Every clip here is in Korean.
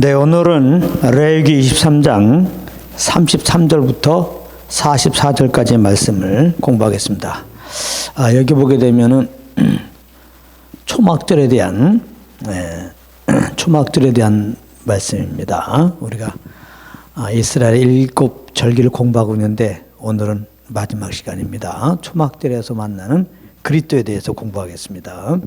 네, 오늘은 레위기 23장 33절부터 44절까지의 말씀을 공부하겠습니다. 아, 여기 보게 되면은 초막절에 대한 네, 초막절에 대한 말씀입니다. 우리가 아, 이스라엘 일곱 절기를 공부하고 있는데 오늘은 마지막 시간입니다. 초막절에서 만나는 그리스도에 대해서 공부하겠습니다.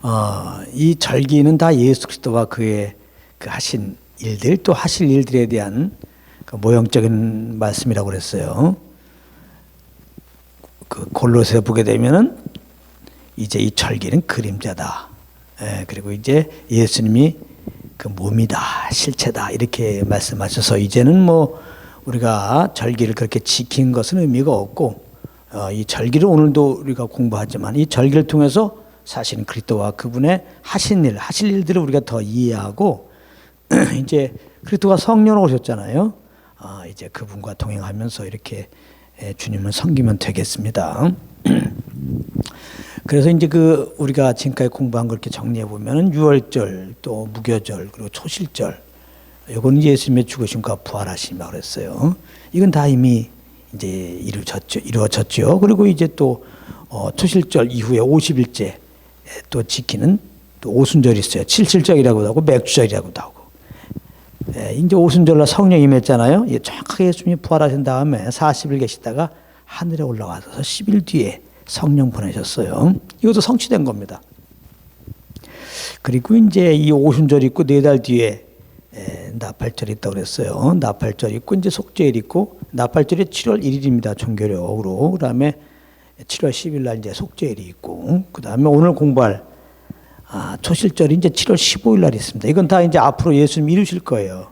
어, 이 절기는 다 예수 그리스도와 그의 그 하신 일들 또 하실 일들에 대한 그 모형적인 말씀이라고 그랬어요. 그 골로새 보게 되면은 이제 이 절기는 그림자다. 예, 그리고 이제 예수님이 그 몸이다, 실체다 이렇게 말씀하셔서 이제는 뭐 우리가 절기를 그렇게 지킨 것은 의미가 없고 어, 이 절기를 오늘도 우리가 공부하지만 이 절기를 통해서 사실은 그리스도와 그분의 하신 일, 하실 일들을 우리가 더 이해하고 이제 그리스도가 성령으로 오셨잖아요. 아, 이제 그분과 동행하면서 이렇게 예, 주님을 섬기면 되겠습니다. 그래서 이제 그 우리가 지금까지 공부한 걸 이렇게 정리해 보면은 유월절 또 무교절 그리고 초실절 요건 예수님의 죽으심과 부활하심이라고 그랬어요. 이건 다 이미 이제 이루어졌죠. 이루어졌죠. 그리고 이제 또 어, 초실절 이후에 50일째 또 지키는 또 오순절이 있어요. 칠칠절이라고도 하고 맥주절이라고도 하고. 예, 이제 오순절날 성령 임했잖아요. 예, 정확하게 예수님이 부활하신 다음에 40일 계시다가 하늘에 올라가서 10일 뒤에 성령 보내셨어요. 이것도 성취된 겁니다. 그리고 이제 이 오순절 있고 네 달 뒤에 에, 나팔절 있다고 그랬어요. 나팔절 있고 이제 속죄일 있고 나팔절이 7월 1일입니다. 종교력으로. 그다음에 7월 10일 날 이제 속죄일이 있고 그다음에 오늘 공부할 아, 초실절이 이제 7월 15일 날 있습니다. 이건 다 이제 앞으로 예수님 이루실 거예요.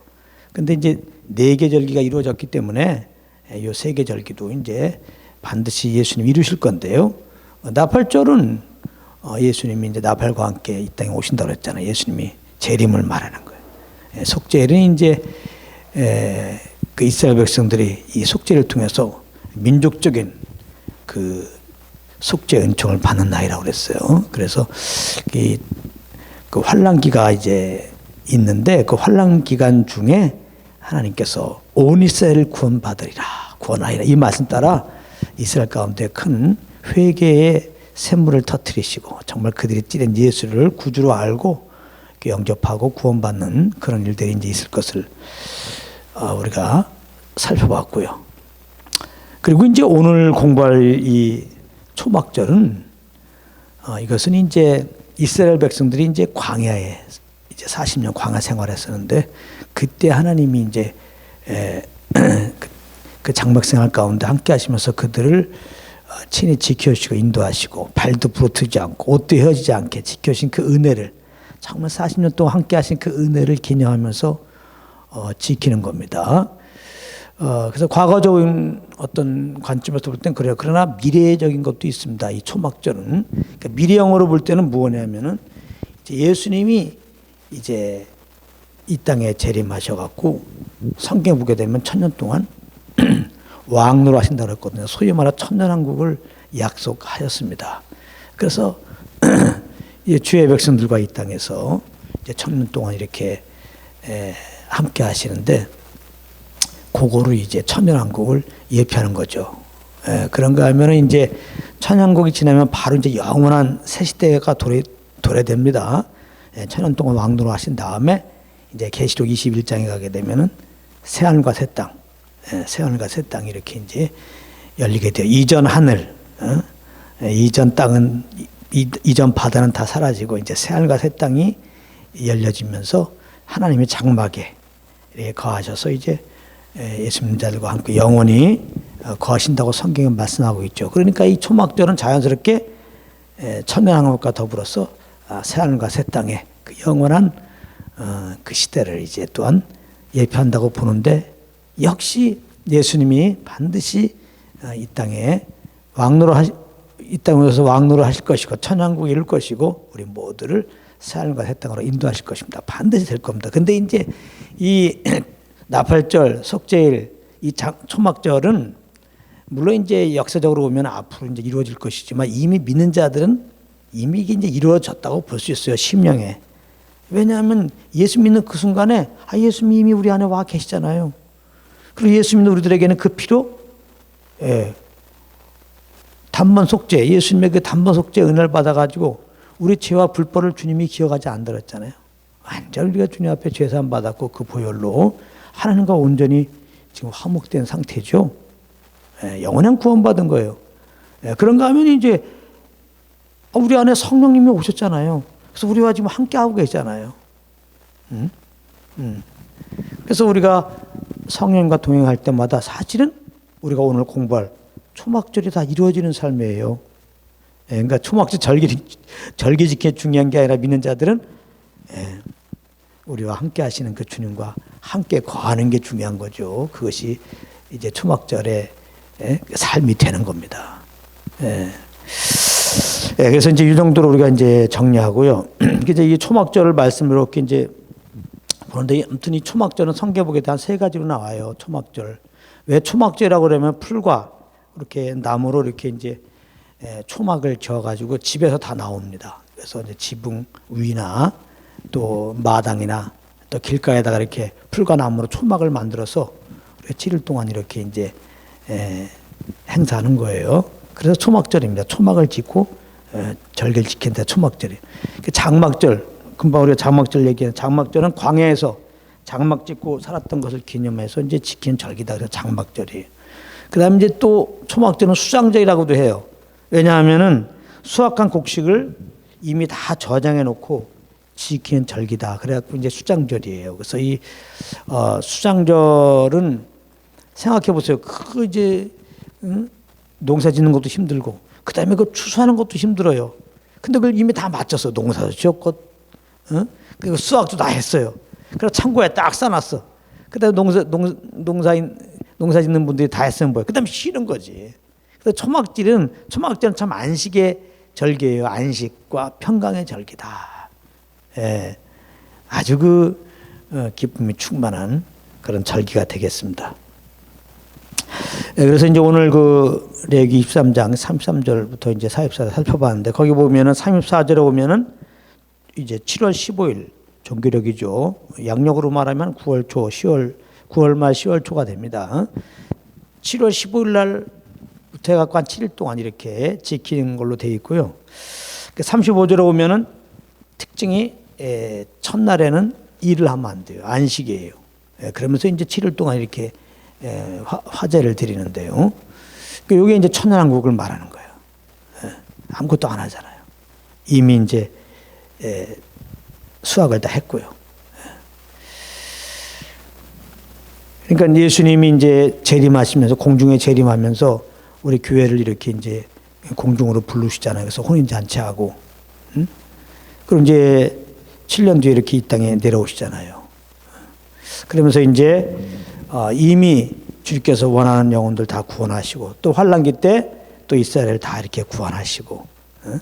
근데 이제 네 개 절기가 이루어졌기 때문에 요 세 개 절기도 이제 반드시 예수님 이루실 건데요. 어, 나팔절은 어, 예수님이 이제 나팔과 함께 이 땅에 오신다고 했잖아요. 예수님이 재림을 말하는 거예요. 예, 속죄일은 이제 에, 그 이스라엘 백성들이 이 속죄를 통해서 민족적인 그 속죄 은총을 받는 나이라고 그랬어요. 그래서 이, 그 환란기가 이제 있는데 그 환란 기간 중에 하나님께서 온 이스라엘을 구원받으리라 구원하리라 이 말씀 따라 이스라엘 가운데 큰 회개의 샘물을 터뜨리시고 정말 그들이 찌른 예수를 구주로 알고 영접하고 구원받는 그런 일들이 이제 있을 것을 어, 우리가 살펴봤고요. 그리고 이제 오늘 공부할 이 초막절은 어, 이것은 이제 이스라엘 백성들이 이제 광야에 이제 40년 광야 생활했었는데 그때 하나님이 이제 에, 그, 그 장막 생활 가운데 함께 하시면서 그들을 어, 친히 지켜주시고 인도하시고 발도 부러뜨리지 않고 옷도 헤어지지 않게 지켜주신 그 은혜를 정말 40년 동안 함께 하신 그 은혜를 기념하면서 어, 지키는 겁니다. 어, 그래서 과거적인 어떤 관점에서 볼 땐 그래요. 그러나 미래적인 것도 있습니다. 이 초막절은. 그러니까 미래형으로 볼 때는 무엇이냐면은 이제 예수님이 이제 이 땅에 재림하셔갖고 성경 보게 되면 천년 동안 왕노로 하신다고 했거든요. 소위 말하 천년왕국을 약속하셨습니다. 그래서 이 주의 백성들과 이 땅에서 이제 천년 동안 이렇게 에, 함께 하시는데 그거를 이제 천연왕국을 예표하는 거죠. 에, 그런가 하면은 이제 천연왕국이 지나면 바로 이제 영원한 새 시대가 도래, 도래됩니다. 에, 천년 동안 왕노로 하신 다음에 이제 계시록 21장에 가게 되면은 새하늘과 새 땅, 에, 새하늘과 새 땅이 이렇게 이제 열리게 돼요. 이전 하늘, 어? 에, 이전 땅은 이, 이전 바다는 다 사라지고 이제 새하늘과 새 땅이 열려지면서 하나님의 장막에 거하셔서 이제 예수님 자들과 함께 영원히 어, 거하신다고 성경에 말씀하고 있죠. 그러니까 이 초막절은 자연스럽게 천년왕국과 더불어서 아, 새하늘과 새 땅의 그 영원한 어, 그 시대를 이제 또한 예표한다고 보는데 역시 예수님이 반드시 어, 이 땅에 왕노로 이 땅에서 왕노로 하실 것이고 천왕국 이룰 것이고 우리 모두를 새하늘과 새 땅으로 인도하실 것입니다. 반드시 될 겁니다. 근데 이제 이 나팔절, 속죄일, 이 초막절은 물론 이제 역사적으로 보면 앞으로 이제 이루어질 것이지만 이미 믿는 자들은 이미 이제 이루어졌다고 볼 수 있어요. 심령에. 왜냐하면 예수 믿는 그 순간에 아, 예수님이 이미 우리 안에 와 계시잖아요. 그리고 예수 믿는 우리들에게는 그 피로 예, 단번 속죄, 예수님의 그 단번 속죄 은혜를 받아가지고 우리 죄와 불법을 주님이 기억하지 않들었잖아요. 완전 우리가 주님 앞에 죄산 받았고 그 보혈로 하나님과 온전히 지금 화목된 상태죠. 예, 영원한 구원받은 거예요. 예, 그런가 하면 이제 우리 안에 성령님이 오셨잖아요. 그래서 우리와 지금 함께 하고 계시잖아요. 음? 음. 그래서 우리가 성령과 동행할 때마다 사실은 우리가 오늘 공부할 초막절이 다 이루어지는 삶이에요. 예, 그러니까 초막절 절기 절기 지키 중요한 게 아니라 믿는 자들은 예, 우리와 함께 하시는 그 주님과 함께 거하는 게 중요한 거죠. 그것이 이제 초막절의 예, 삶이 되는 겁니다. 예. 예, 그래서 이제 이 정도로 우리가 이제 정리하고요. 이제 이 초막절을 말씀으로 이렇게 이제 보는데 아무튼 이 초막절은 성경복에 대한 세 가지로 나와요. 초막절. 왜 초막절이라고 그러면 풀과 이렇게 나무로 이렇게 이제 예, 초막을 지어 가지고 집에서 다 나옵니다. 그래서 이제 지붕 위나 또 마당이나 또 길가에다가 이렇게 풀과 나무로 초막을 만들어서 우리가 7일 동안 이렇게 이제 에, 행사하는 거예요. 그래서 초막절입니다. 초막을 짓고 에, 절개를 지킨다 초막절이. 그 장막절 금방 우리가 장막절 얘기한 장막절은 광야에서 장막 짓고 살았던 것을 기념해서 이제 지킨 절기다. 그래서 장막절이에요. 그다음에 이제 또 초막절은 수장절이라고도 해요. 왜냐하면은 수확한 곡식을 이미 다 저장해 놓고 지키는 절기다. 그래갖고 이제 수장절이에요. 그래서 이 어, 수장절은 생각해 보세요. 그 이제 응? 농사 짓는 것도 힘들고 그 다음에 그 추수하는 것도 힘들어요. 근데 그걸 이미 다 맞췄어. 농사도 지었고, 응? 그리고 수확도 다 했어요. 그래서 창고에 딱 싸놨어. 그 다음에 농사, 농, 농사인, 농사 짓는 분들이 다 했으면 뭐예요? 그 다음에 쉬는 거지. 그래서 초막질은, 초막절은 참 안식의 절기예요. 안식과 평강의 절기다. 예. 아주 그, 어, 기쁨이 충만한 그런 절기가 되겠습니다. 예, 그래서 이제 오늘 그 레기 23장 33절부터 이제 44절 살펴봤는데 거기 보면은 34절에 보면은 이제 7월 15일 종교력이죠. 양력으로 말하면 9월 초, 10월 9월 말 10월 초가 됩니다. 7월 15일 날부터 해갖고 한 7일 동안 이렇게 지키는 걸로 돼 있고요. 35절에 보면은 특징이 에, 첫날에는 일을 하면 안 돼요. 안식이에요. 예, 그러면서 이제 7일 동안 이렇게 예, 화, 화제를 드리는데요. 그 요게 이제 천연한국을 말하는 거예요. 예, 아무것도 안 하잖아요. 이미 이제 예, 수학을 다 했고요. 예. 그러니까 예수님이 이제 재림하시면서 공중에 재림하면서 우리 교회를 이렇게 이제 공중으로 부르시잖아요. 그래서 혼인 잔치하고, 음? 그럼 이제 7년 뒤에 이렇게 이 땅에 내려오시잖아요. 그러면서 이제 어, 이미 주께서 원하는 영혼들 다 구원하시고 또 환란기 때 또 이스라엘 다 이렇게 구원하시고 어?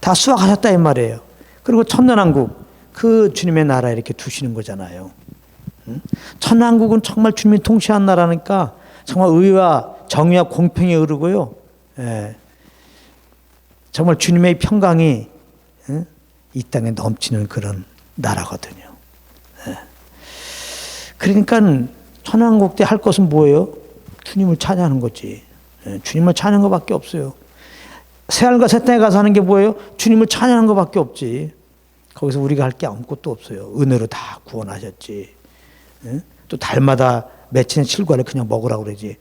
다 수확하셨다 이 말이에요. 그리고 천년왕국 그 주님의 나라 이렇게 두시는 거잖아요. 응? 천년왕국은 정말 주님이 통치한 나라니까 정말 의와 정의와 공평이 흐르고요. 예. 정말 주님의 평강이 응? 이 땅에 넘치는 그런 나라거든요. 예. 그러니까 천왕국 때 할 것은 뭐예요? 주님을 찬양하는 거지. 예, 주님을 찬양하는 것밖에 없어요. 새하늘과 새 땅에 가서 하는 게 뭐예요? 주님을 찬양하는 것밖에 없지. 거기서 우리가 할 게 아무것도 없어요. 은혜로 다 구원하셨지. 예? 또 달마다 맺히는 실과를 그냥 먹으라고 그러지.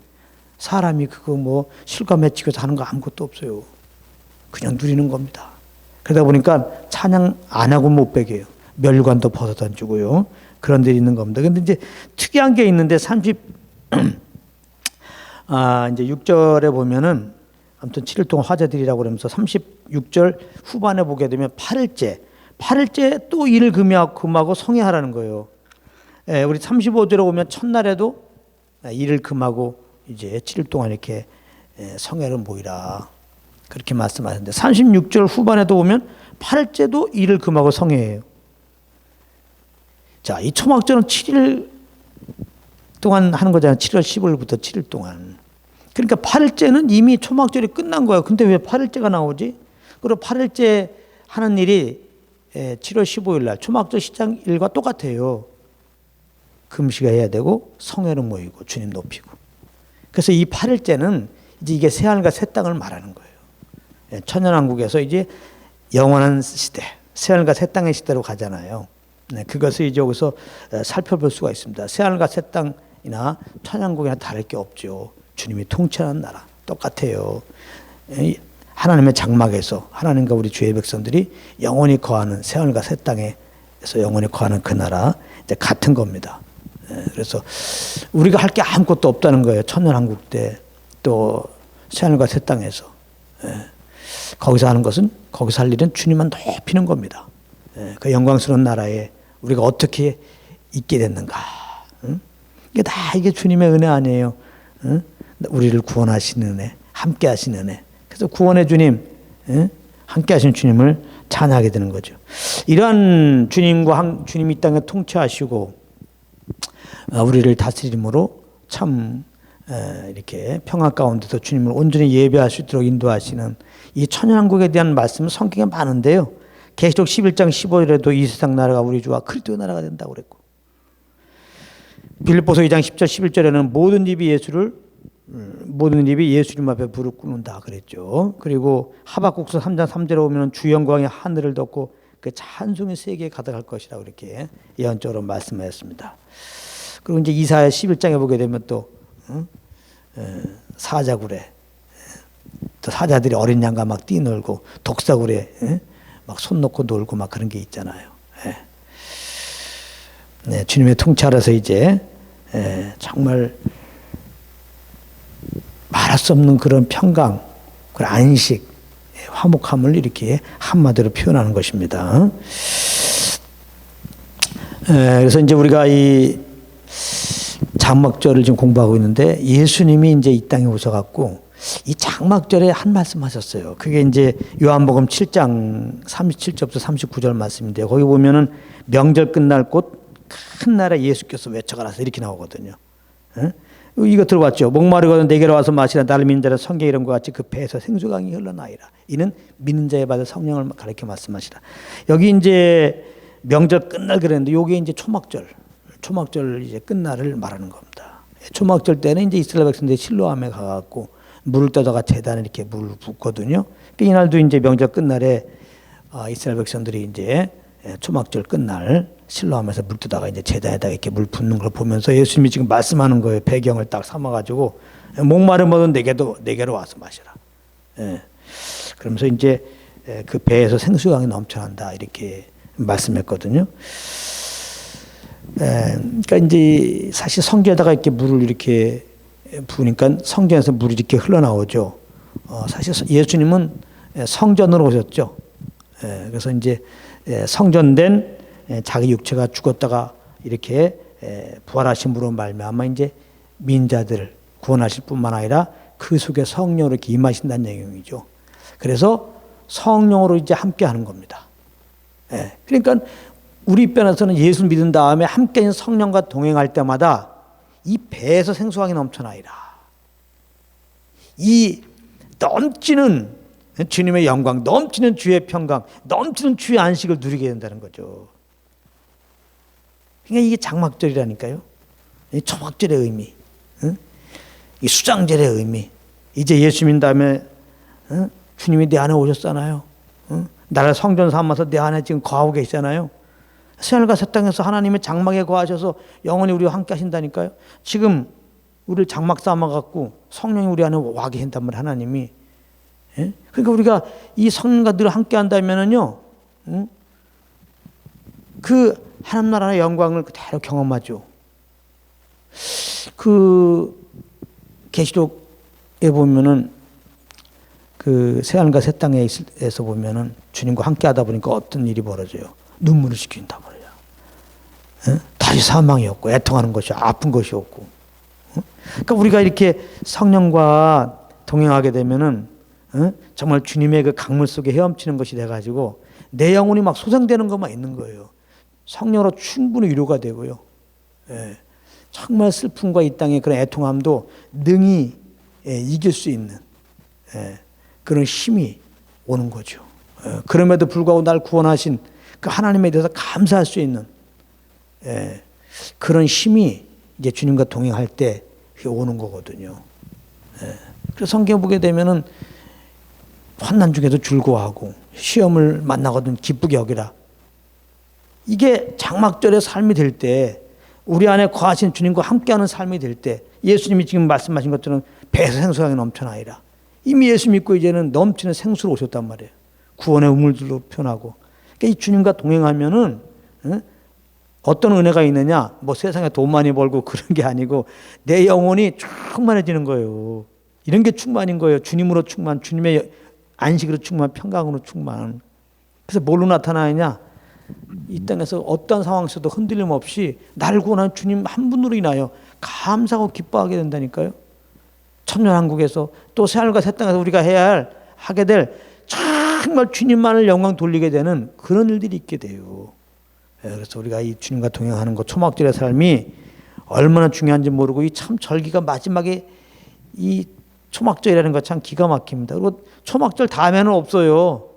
사람이 그거 뭐 실과 맺히고서 하는 거 아무것도 없어요. 그냥 누리는 겁니다. 그러다 보니까 찬양 안 하고 못 베겨요. 멸관도 벗어 던지고요. 그런 데 있는 겁니다. 근데 이제 특이한 게 있는데 30, 아, 이제 6절에 보면은 아무튼 7일 동안 화제들이라고 그러면서 36절 후반에 보게 되면 8일째, 8일째 또 일을 금하고, 성회하라는 거예요. 예, 우리 35절에 보면 첫날에도 일을 금하고 이제 7일 동안 이렇게 예, 성회를 모이라. 그렇게 말씀하셨는데 36절 후반에도 보면 8일째도 일을 금하고 성회해요. 자, 이 초막절은 7일 동안 하는 거잖아요. 7월 15일부터 7일 동안. 그러니까 8일째는 이미 초막절이 끝난 거예요. 근데 왜 8일째가 나오지? 그리고 8일째 하는 일이 에, 7월 15일 날 초막절 시장 일과 똑같아요. 금식을 해야 되고 성회를 모이고 주님 높이고. 그래서 이 8일째는 이제 이게 새 하늘과 새 땅을 말하는 거예요. 예, 천연왕국에서 이제 영원한 시대, 새하늘과 새 땅의 시대로 가잖아요. 네, 그것을 이제 여기서 어, 살펴볼 수가 있습니다. 새하늘과 새 땅이나 천연왕국이나 다를 게 없죠. 주님이 통치하는 나라 똑같아요. 이 하나님의 장막에서 하나님과 우리 주의 백성들이 영원히 거하는 새하늘과 새 땅에서 영원히 거하는 그 나라 이제 같은 겁니다. 예, 그래서 우리가 할 게 아무것도 없다는 거예요. 천년왕국 때 또 새하늘과 새 땅에서 예, 거기서 하는 것은 거기서 할 일은 주님만 높이는 겁니다. 예, 그 영광스러운 나라에 우리가 어떻게 있게 됐는가? 응? 이게 다 이게 주님의 은혜 아니에요. 응? 우리를 구원하시는 은혜, 함께 하시는 은혜. 그래서 구원의 주님, 응? 함께 하신 주님을 찬양하게 되는 거죠. 이러한 주님과 한, 주님이 이 땅에 통치하시고 어, 우리를 다스림으로 참 에, 이렇게 평화 가운데서 주님을 온전히 예배할 수 있도록 인도하시는 이 천연왕국에 대한 말씀은 성경에 많은데요. 계시록 11장 15절에도 이 세상 나라가 우리 주와 그리스도의 나라가 된다고 그랬고 빌립보서 2장 10절 11절에는 모든 입이 예수를 음, 모든 입이 예수님 앞에 무릎 꿇는다 그랬죠. 그리고 하박국서 3장 3절에 오면 주 영광이 하늘을 덮고 그 찬송의 세계에 가득할 것이라고 이렇게 예언적으로 말씀하였습니다. 그리고 이제 이사야 11장에 보게 되면 또 응? 에, 사자굴에 또 사자들이 어린 양과 막 뛰놀고 독사굴에 에? 막손 놓고 놀고 막 그런 게 있잖아요. 예. 네, 주님의 통치 아래서 이제 에, 정말 말할 수 없는 그런 평강, 그런 안식, 예, 화목함을 이렇게 한마디로 표현하는 것입니다. 에, 그래서 이제 우리가 이 장막절을 지금 공부하고 있는데 예수님이 이제 이 땅에 오셔갖고 이 장막절에 한 말씀 하셨어요. 그게 이제 요한복음 7장 37절부터 39절 말씀인데요. 거기 보면은 명절 끝날 곳 큰 나라 예수께서 외쳐가라서 이렇게 나오거든요. 에? 이거 들어봤죠. 목마르거든 내게로 와서 마시라 나를 믿는 자는 성경 이름과 같이 그 배에서 생수강이 흘러나이라. 이는 믿는 자에 받을 성령을 가르쳐 말씀하시라. 여기 이제 명절 끝날 그랬는데 요게 이제 초막절. 초막절 이제 끝날을 말하는 겁니다. 초막절 때는 이제 이스라엘 백성들이 실로암에 가갖고 물을 떠다가 재단에 이렇게 물을 붓거든요. 그러니까 이날도 이제 명절 끝날에 어, 이스라엘 백성들이 이제 초막절 끝날 실로하면서 물 뜨다가 이제 재단에다가 이렇게 물 붓는 걸 보면서 예수님이 지금 말씀하는 거예요. 배경을 딱 삼아가지고 목마르면 내게도 내게로 와서 마시라. 예. 그러면서 이제 그 배에서 생수강이 넘쳐난다 이렇게 말씀했거든요. 예. 그러니까 이제 사실 성전에다가 이렇게 물을 이렇게 부으니까 성전에서 물이 이렇게 흘러나오죠. 어, 사실 예수님은 성전으로 오셨죠. 예. 그래서 이제 성전된 자기 육체가 죽었다가 이렇게 부활하심으로 말미암아 이제 민자들 구원하실 뿐만 아니라 그 속에 성령으로 이렇게 임하신다는 내용이죠. 그래서 성령으로 이제 함께 하는 겁니다. 예. 그러니까 우리 입장에서는 예수 믿은 다음에 함께 성령과 동행할 때마다 이 배에서 생수강이 넘쳐나이라. 이 넘치는 주님의 영광, 넘치는 주의 평강, 넘치는 주의 안식을 누리게 된다는 거죠. 그러니까 이게 장막절이라니까요. 이 초막절의 의미, 응? 이 수장절의 의미. 이제 예수 믿는 다음에 응? 주님이 내 안에 오셨잖아요. 응? 나를 성전 삼아서 내 안에 지금 거하고 계시잖아요. 새하늘과 새 땅에서 하나님의 장막에 거하셔서 영원히 우리와 함께 하신다니까요. 지금 우리를 장막 삼아 갖고 성령이 우리 안에 와 계신단 말이에요. 하나님이. 예? 그러니까 우리가 이 성령과 늘 함께 한다면은요, 응? 그 하나님 나라의 영광을 그대로 경험하죠. 그 계시록에 보면은 그 새하늘과 새 땅에서 보면은 주님과 함께 하다 보니까 어떤 일이 벌어져요. 눈물을 시킨다 말이야. 예? 다시 사망이 없고 애통하는 것이 아픈 것이 없고. 어? 그러니까 우리가 이렇게 성령과 동행하게 되면은 어? 정말 주님의 그 강물 속에 헤엄치는 것이 돼가지고 내 영혼이 막 소생되는 것만 있는 거예요. 성령으로 충분히 위로가 되고요. 예. 정말 슬픔과 이 땅의 그런 애통함도 능히 예, 이길 수 있는 예, 그런 힘이 오는 거죠. 예, 그럼에도 불구하고 날 구원하신 그 하나님에 대해서 감사할 수 있는 예, 그런 힘이 이제 주님과 동행할 때 오는 거거든요. 예. 그래서 성경 보게 되면은 환난 중에도 즐거워하고 시험을 만나거든 기쁘게 여기라. 이게 장막절의 삶이 될 때 우리 안에 거하신 주님과 함께하는 삶이 될 때 예수님이 지금 말씀하신 것처럼 배에서 생수가 넘쳐나이라. 이미 예수 믿고 이제는 넘치는 생수로 오셨단 말이에요. 구원의 우물들로 표현하고. 그러니까 이 주님과 동행하면은 어? 어떤 은혜가 있느냐? 뭐 세상에 돈 많이 벌고 그런 게 아니고 내 영혼이 충만해지는 거예요. 이런 게 충만인 거예요. 주님으로 충만, 주님의 안식으로 충만, 평강으로 충만. 그래서 뭘로 나타나느냐? 이 땅에서 어떤 상황에서도 흔들림 없이 나를 구원한 주님 한 분으로 인하여 감사하고 기뻐하게 된다니까요. 천년왕국에서 또 새하늘과 새 땅에서 우리가 해야 할 하게 될 정말 주님만을 영광 돌리게 되는 그런 일들이 있게 돼요. 예, 그래서 우리가 이 주님과 동행하는 것 초막절의 삶이 얼마나 중요한지 모르고 이 참 절기가 마지막에 이 초막절이라는 거참 기가 막힙니다. 그리고 초막절 다음에는 없어요.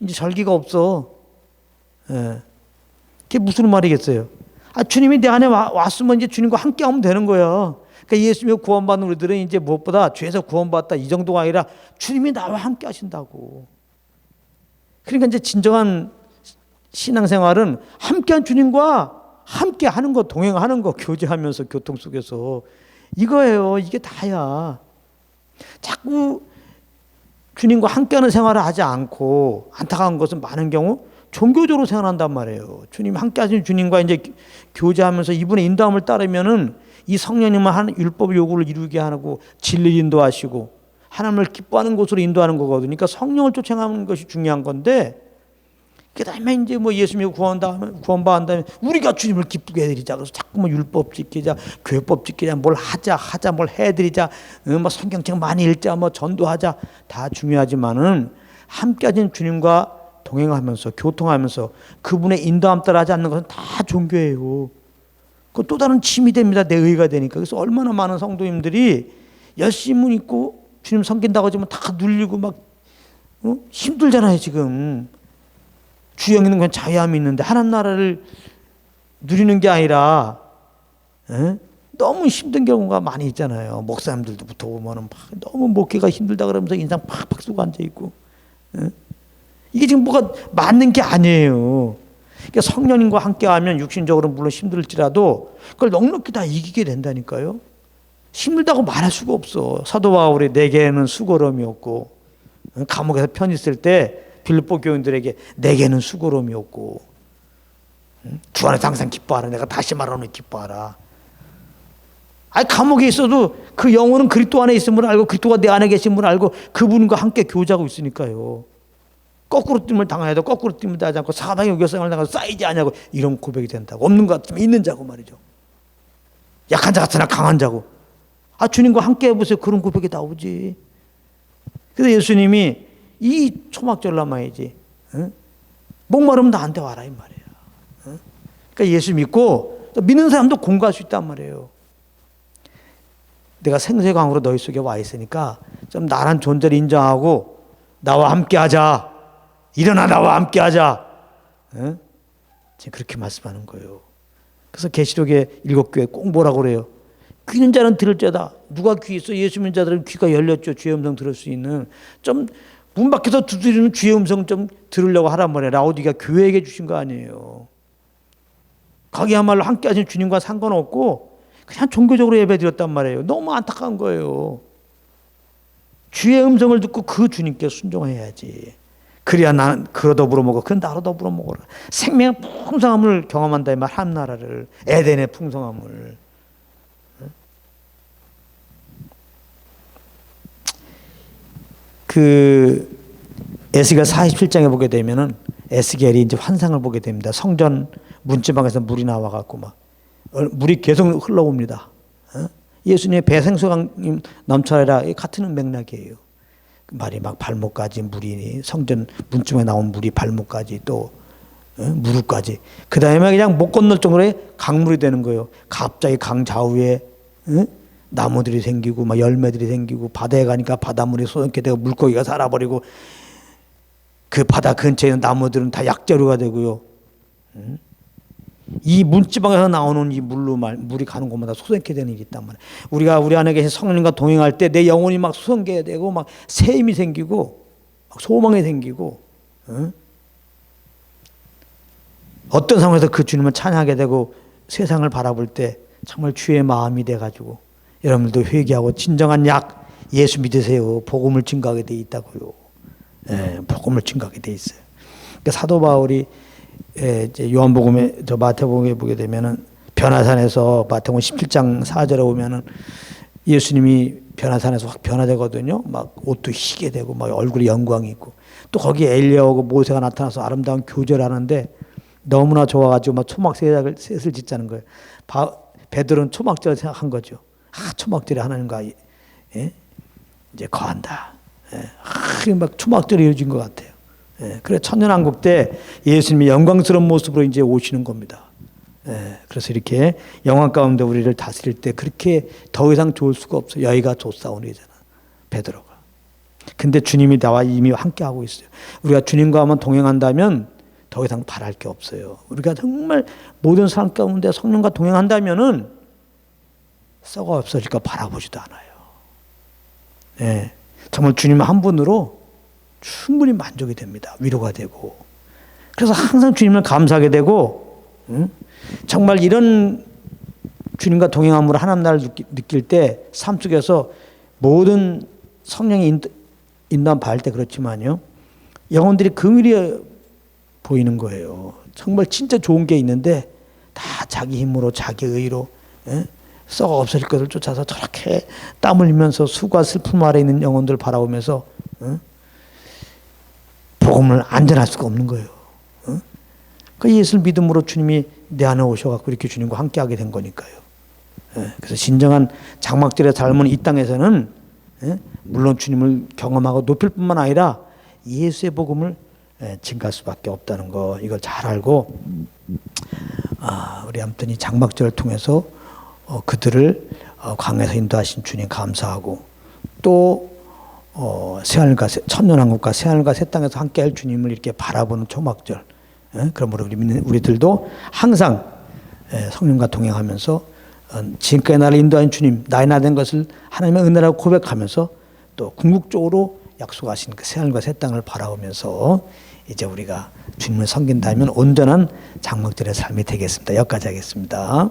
이제 절기가 없어. 예. 그게 무슨 말이겠어요? 아, 주님이 내 안에 와, 왔으면 이제 주님과 함께 하면 되는 거야. 그러니까 예수님이 구원받는 우리들은 이제 무엇보다 죄에서 구원받다 이 정도가 아니라 주님이 나와 함께 하신다고. 그러니까 이제 진정한 신앙생활은 함께한 주님과 함께 하는 거, 동행하는 거, 교제하면서 교통 속에서 이거예요. 이게 다야. 자꾸 주님과 함께하는 생활을 하지 않고 안타까운 것은 많은 경우 종교적으로 생활한단 말이에요. 주님 함께 하신 주님과 이제 교제하면서 이분의 인도함을 따르면은 이 성령님은 한 율법 요구를 이루게 하고 진리 인도하시고 하나님을 기뻐하는 곳으로 인도하는 거거든요. 그러니까 성령을 쫓아가는 것이 중요한 건데 그다음에 이제 뭐 예수님이 구원다 구원받은 다음에 우리가 주님을 기쁘게 해드리자 그래서 자꾸 뭐 율법 지키자 교회법 지키자 뭘 하자 하자 뭘 해드리자 어, 뭐 성경책 많이 읽자 뭐 전도하자 다 중요하지만은 함께 하신 주님과 동행하면서 교통하면서 그분의 인도함 따라 하지 않는 것은 다 종교예요. 그 또 다른 짐이 됩니다. 내 의가 되니까. 그래서 얼마나 많은 성도님들이 열심히 있고 주님 섬긴다고 하지만 다 눌리고 막 어? 힘들잖아요 지금. 주영 있는 건 자유함이 있는데 하나님 나라를 누리는 게 아니라 에? 너무 힘든 경우가 많이 있잖아요. 목사님들도 보면은 막 너무 목회가 힘들다 그러면서 인상 팍팍 쓰고 앉아 있고 에? 이게 지금 뭐가 맞는 게 아니에요. 그러니까 성령님과 함께하면 육신적으로 물론 힘들지라도 그걸 넉넉히 다 이기게 된다니까요. 힘들다고 말할 수가 없어. 사도 바울이 내게는 수고로움이 없고 감옥에서 편히 있을 때 빌립보 교인들에게 내게는 수고로움이 없고 주 안에서 항상 기뻐하라. 내가 다시 말하노니 기뻐하라. 아니 감옥에 있어도 그 영혼은 그리스도 안에 있음을 알고 그리스도가 내 안에 계심을 알고 그분과 함께 교제하고 있으니까요. 거꾸로 뜸을 당해도 거꾸로 뜸을 당하지 않고 사방에 우겨성을 당해서 쌓이지 않냐고 이런 고백이 된다고 없는 것 같으면 있는 자고 말이죠. 약한 자 같으나 강한 자고. 아 주님과 함께 해보세요. 그런 고백이 나오지. 그래서 예수님이 이 초막절라마이지. 응? 목마르면 나한테 와라 이 말이에요. 응? 그러니까 예수 믿고 믿는 사람도 공부할 수 있단 말이에요. 내가 생세광으로 너희 속에 와 있으니까 좀 나란 존재를 인정하고 나와 함께하자. 일어나 나와 함께하자. 응? 지금 그렇게 말씀하는 거예요. 그래서 계시록의 일곱 교회 꼭 뭐라고 그래요? 귀 있는 자는 들을 자다. 누가 귀 있어? 예수 믿는 자들은 귀가 열렸죠. 주의 음성 들을 수 있는 좀 문 밖에서 두드리는 주의 음성 좀 들으려고 하란 말이에요. 라오디가 교회에게 주신 거 아니에요. 거기야말로 함께 하신 주님과 상관없고 그냥 종교적으로 예배 드렸단 말이에요. 너무 안타까운 거예요. 주의 음성을 듣고 그 주님께 순종해야지. 그래야 나는 그로 더불어 먹어. 그 나로 더불어 먹어라. 생명의 풍성함을 경험한다 이 말. 한 나라를 에덴의 풍성함을. 그 에스겔 47장에 보게 되면은 에스겔이 이제 환상을 보게 됩니다. 성전 문지방에서 물이 나와 갖고 막 물이 계속 흘러옵니다. 어? 예수님의 배생수가 넘쳐라 같은 맥락이에요. 말이 막 발목까지 물이 성전 문쯤에 나온 물이 발목까지 또 어? 무릎까지 그 다음에 그냥 못 건널 정도의 강물이 되는 거예요. 갑자기 강 좌우에 어? 나무들이 생기고 막 열매들이 생기고 바다에 가니까 바닷물이 쏟게 되고 물고기가 살아버리고 그 바다 근처에 있는 나무들은 다 약재료가 되고요. 음? 이 문지방에서 나오는 이 물로 말 물이 가는 곳마다 솟게 되는 일이 있단 말이에요. 우리가 우리 안에 계신 성령과 동행할 때 내 영혼이 막 솟게 되고 막 새 힘이 생기고 막 소망이 생기고 어? 어떤 상황에서 그 주님을 찬양하게 되고 세상을 바라볼 때 정말 주의 마음이 돼 가지고 여러분들도 회개하고 진정한 약 예수 믿으세요. 복음을 증거하게 돼 있다고요. 예, 복음을 증거하게 돼 있어요. 그러니까 사도 바울이 예, 요한복음에 저 마태복음에 보게 되면은 변화산에서 마태복음 17장 4절에 보면은 예수님이 변화산에서 확 변화되거든요. 막 옷도 희게 되고 막 얼굴에 영광이 있고 또 거기에 엘리야하고 모세가 나타나서 아름다운 교제를 하는데 너무나 좋아가지고 막 초막 셋을 셋을 짓자는 거예요. 바, 베드로는 초막절을 생각한 거죠. 아 초막절이 하나님과 예? 이제 거한다. 예. 아, 막 초막절이 이어진 것 같아요. 예. 그래 천년왕국 때 예수님이 영광스러운 모습으로 이제 오시는 겁니다. 예. 그래서 이렇게 영광 가운데 우리를 다스릴 때 그렇게 더 이상 좋을 수가 없어요. 여기가 좋사오니잖아. 베드로가. 근데 주님이 나와 이미 함께 하고 있어요. 우리가 주님과 한번 동행한다면 더 이상 바랄 게 없어요. 우리가 정말 모든 사람 가운데 성령과 동행한다면은 썩어 없어질까 바라보지도 않아요. 네. 정말 주님 한 분으로 충분히 만족이 됩니다. 위로가 되고. 그래서 항상 주님을 감사하게 되고, 응? 정말 이런 주님과 동행함으로 하나님 나를 느낄 때 삶 속에서 모든 성령이 인도한 바할 때 그렇지만요. 영혼들이 긍휼히 보이는 거예요. 정말 진짜 좋은 게 있는데 다 자기 힘으로 자기 의로 예? 썩어 없어질 것을 쫓아서 저렇게 땀 흘리면서 수과 슬픔 아래 있는 영혼들 바라보면서 예? 복음을 안전할 수가 없는 거예요. 예? 그 예수를 믿음으로 주님이 내 안에 오셔갖고 이렇게 주님과 함께하게 된 거니까요. 예? 그래서 진정한 장막들의 삶은 이 땅에서는 예? 물론 주님을 경험하고 높일 뿐만 아니라 예수의 복음을 예, 증가할 수밖에 없다는 거 이걸 잘 알고 아, 우리 아무튼 이 장막절을 통해서 어, 그들을 어, 광에서 인도하신 주님 감사하고 또 어, 새하늘과 새, 천년왕국과 새하늘과 새 땅에서 함께할 주님을 이렇게 바라보는 초막절. 예? 그러므로 우리 믿는 우리들도 항상 예, 성령과 동행하면서 어, 지금까지 나를 인도한 주님, 나의 나된 것을 하나님의 은혜라고 고백하면서 또 궁극적으로 약속하신 그 새하늘과 새 땅을 바라보면서 이제 우리가 주님을 섬긴다면 온전한 장막절의 삶이 되겠습니다. 여기까지 하겠습니다.